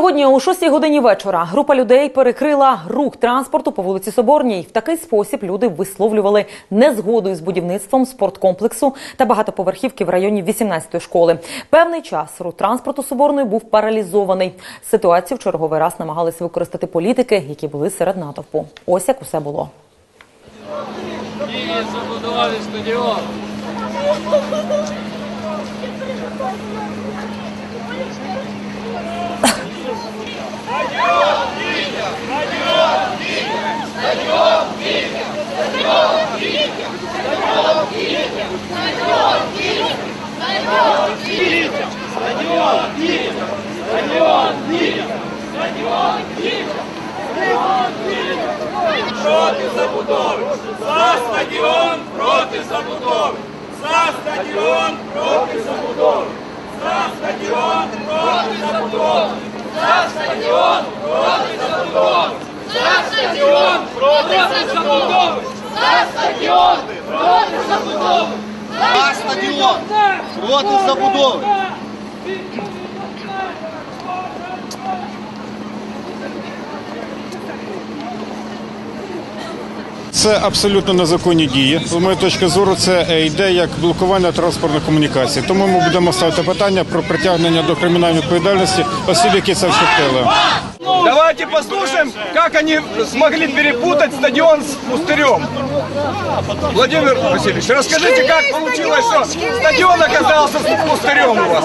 Сьогодні о 6 годині вечора група людей перекрила рух транспорту по вулиці Соборній. В такий спосіб люди висловлювали незгоду із будівництвом спорткомплексу та багатоповерхівки в районі 18-ї школи. Певний час рух транспорту Соборної був паралізований. Ситуацію в черговий раз намагалися використати політики, які були серед натовпу. Ось як усе було. Київ забудували стадіон. проти забудови! За стадіон проти забудови! За стадіон проти забудови! За стадіон проти забудови! За стадіон проти забудови! За стадіон проти забудови! За стадіон проти Забудови! За стадіон проти забудови. Це абсолютно незаконні дії. З моєї точки зору, це е, йде як блокування транспортних комунікацій. Тому ми будемо ставити питання про притягнення до кримінальної відповідальності осіб, які це вчинили. Давайте послушаем, как они смогли перепутать стадион с пустырем. Владимир Васильевич, расскажите, как получилось, что стадион оказался с пустырем у вас?